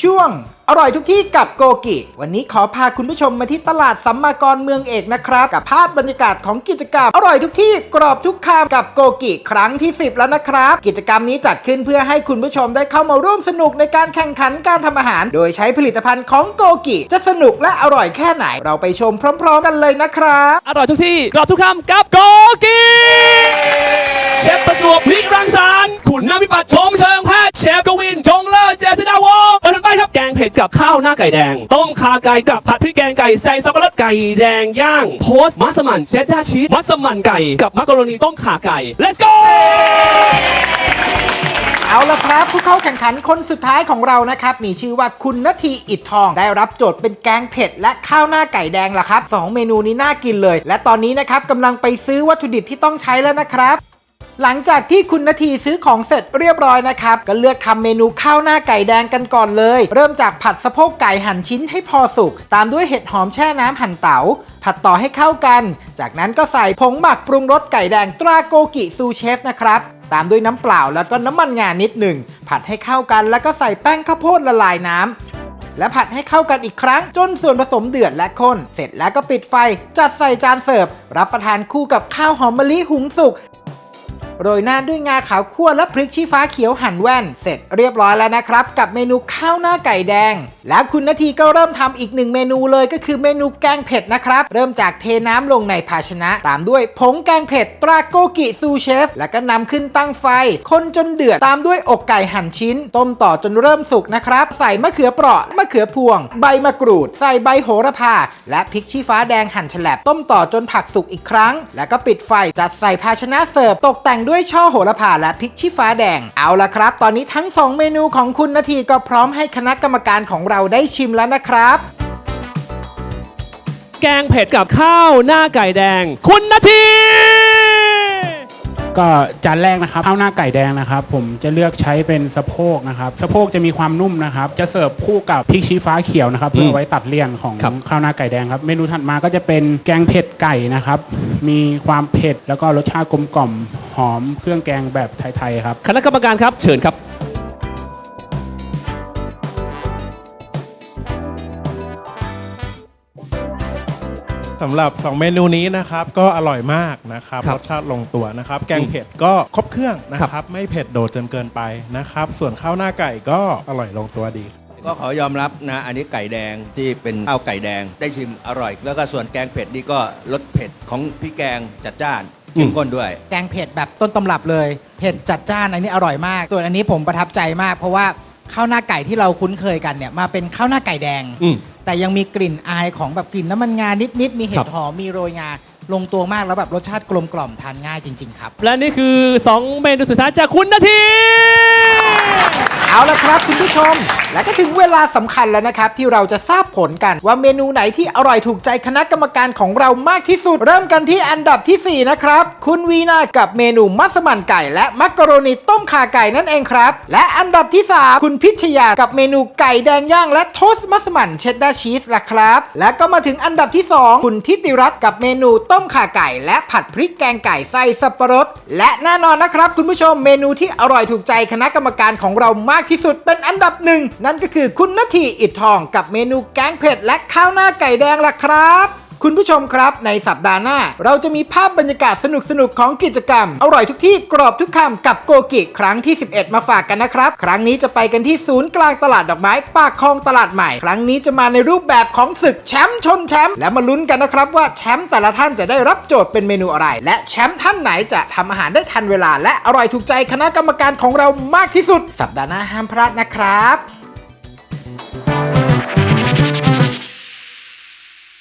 ช่วง อร่อยทุกที่กับโกกิ วันนี้ขอพาคุณผู้ชมมาที่ตลาดสัมมากรเมืองเอกนะครับ กับภาพบรรยากาศของกิจกรรม อร่อยทุกที่กรอบทุกคำกับโกกิครั้งที่ 10 แล้วนะครับ กิจกรรมนี้จัดขึ้นเพื่อให้คุณผู้ชมได้เข้ามาร่วมสนุกในการแข่งขันการทำอาหาร โดยใช้ผลิตภัณฑ์ของโกกิ จะสนุกและอร่อยแค่ไหน เราไปชมพร้อม ๆ กันเลยนะครับ อร่อยทุกที่กรอบทุกคำกับโกกีเชฟประจวบพิรังสรรคุณน้ำพิปัดชมเชิงแพทย์เชฟกวินจ งเผ็ดกับข้าวหน้าไก่แดง ต้มขาไก่กับผัดพริกแกงไก่ใส่สับปะรดไก่แดงย่าง โพสต์มัสมั่นเชดดาชีสมัสมั่นไก่กับมักกะโรนีต้มขาไก่ let's go เอาละครับผู้เข้าแข่งขันคนสุดท้ายของเรานะครับ มีชื่อว่าคุณนาทีอิดทอง ได้รับโจทย์เป็นแกงเผ็ด และข้าวหน้าไก่แดงละครับสองเมนูนี้น่ากินเลย และตอนนี้นะครับกำลังไปซื้อวัตถุดิบที่ต้องใช้แล้วนะครับ หลังจากที่คุณนาทีซื้อของเสร็จเรียบร้อยนะครับ ก็เลือกทำเมนูข้าวหน้าไก่แดงกันก่อนเลย เริ่มจากผัดสะโพกไก่หั่นชิ้นให้พอสุก ตามด้วยเห็ดหอมแช่น้ำหั่นเตา๋าผัดต่อให้เข้ากัน จากนั้นก็ใส่ผงหมักปรุงรสไก่แดงตราโกกิซูเชฟนะครับตามด้วยน้ำเปล่าแล้วก็น้ำมันงานิดหนึ่งผัดให้เข้ากันแล้วก็ใส่แป้งข้าวโพดละลายน้ำและผัดให้เข้ากันอีกครั้งจนส่วนผสมเดือดและข้น เสร็จแล้วก็ปิดไฟ จัดใส่จานเสิร์ฟ รับประทานคู่กับข้าวหอมมะลิหุงสุก โรยหน้าด้วยงาขาวคั่วและพริกชี้ฟ้าเขียวหั่นแว่น เสร็จเรียบร้อยแล้วนะครับ กับเมนูข้าวหน้าไก่แดง แล้วคุณนาทีก็เริ่มทำอีกหนึ่งเมนูเลยก็คือเมนูแกงเผ็ดนะครับ เริ่มจากเทน้ำลงในภาชนะ ตามด้วยผงแกงเผ็ดตราโกกิซูเชฟ แล้วก็นำขึ้นตั้งไฟ คนจนเดือดตามด้วยอกไก่หั่นชิ้น ต้มต่อจนเริ่มสุกนะครับ ใส่มะเขือเปราะมะเขือพวง ใบมะกรูด ใส่ใบโหระพา และพริกชี้ฟ้าแดงหั่นแฉลบต้มต่อจนผักสุกอีกครั้ง แล้วก็ปิดไฟจัดใส่ภาชนะเสิร์ฟตกแต่งด้วยด้วยช่อโหระพาและพริกชี้ฟ้าแดง เอาละครับ ตอนนี้ทั้ง 2 เมนูของคุณนาทีก็พร้อมให้คณะกรรมการของเราได้ชิมแล้วนะครับ แกงเผ็ดกับข้าวหน้าไก่แดง คุณนาที ก็จานแรกนะครับข้าวหน้าไก่แดงนะครับ ผมจะเลือกใช้เป็นสะโพกนะครับสะโพกจะมีความนุ่มนะครับ จะเสิร์ฟคู่กับพริกชี้ฟ้าเขียวนะครับเพื่อไว้ตัดเลี่ยนของครับ ข้าวหน้าไก่แดงครับเมนูถัดมาก็จะเป็นแกงเผ็ดไก่นะครับ มีความเผ็ดแล้วก็รสชาติกลมกล่อมหอมเครื่องแกงแบบไทยๆครับ คณะกรรมการครับเชิญครับ สำหรับ 2 เมนูนี้นะครับก็อร่อยมากนะครับครัรบสชาติลงตัวนะครับ แกงเผ็ดก็ครบเครื่องนะครับ ไม่เผ็ดโดดจนเกินไปนะครับ ส่วนข้าวหน้าไก่ก็อร่อยลงตัวดี ก็ขอยอมรับนะ อันนี้ไก่แดงที่เป็นข้าวไก่แดงได้ชิมอร่อย แล้วก็ส่วนแกงเผ็ดนี่ก็รสเผ็ดของพี่แกงจัดจ้านเข้มข้นด้วย แกงเผ็ดแบบต้นตำรับเลย เผ็ดจัดจ้านอันนี้อร่อยมาก ส่วนอันนี้ผมประทับใจมาก เพราะว่าข้าวหน้าไก่ที่เราคุ้นเคยกันเนี่ยมาเป็นข้าวหน้าไก่แดง อืม แต่ยังมีกลิ่นอายของแบบกลิ่นน้ำมันงานิดๆมีเห็ครัดบหอมมีโรยงาลงตัวมากแล้วแบบรสชาติกลมกล่อมทานง่ายจริง ๆ ครับ และนี่คือ 2 เมนูสุดท้ายจากคุณนาที เอาละครับคุณผู้ชม และก็ถึงเวลาสำคัญแล้วนะครับ ที่เราจะทราบผลกันว่าเมนูไหนที่อร่อยถูกใจคณะกรรมการของเรามากที่สุด เริ่มกันที่อันดับทีสี่ 4 นะครับ คุณวีนากับเมนูมัสมั่นไก่ และมักกะโรนีต้มข่าไก่นั่นเองครับ และอันดับที่ 3 คุณพิชยากับเมนูไก่แดงย่างและโทสต์มัสมั่นเชดดาร์ชีสละครับ และก็มาถึงอันดับที่ 2 คุณทิติรัตน์กับเมนูต้มข่าไก่ และผัดพริกแกงไก่ใส่สับปะรดและแน่นอนนะครับ คุณผู้ชมเมนูที่อร่อยถูกใจคณะกรรมการของเรามากที่สุดเป็นอันดับหนึ่งนั่นก็คือคุณนาทีอิดทองกับเมนูแกงเผ็ดและข้าวหน้าไก่แดงล่ะครับ คุณผู้ชมครับในสัปดาห์หน้า เราจะมีภาพบรรยากาศสนุกๆของกิจกรรม อร่อยทุกที่กรอบทุกคำกับโกกิ ครั้งที่ 11 มาฝากกันนะครับ ครั้งนี้จะไปกันที่ศูนย์กลางตลาดดอกไม้ปากคลองตลาดใหม่ ครั้งนี้จะมาในรูปแบบของศึกแชมป์ชนแชมป์และมาลุ้นกันนะครับว่าแชมป์แต่ละท่านจะได้รับโจทย์เป็นเมนูอะไร และแชมป์ท่านไหนจะทำอาหารได้ทันเวลา และอร่อยถูกใจคณะกรรมการของเรามากที่สุด สัปดาห์หน้าห้ามพลาดนะครับ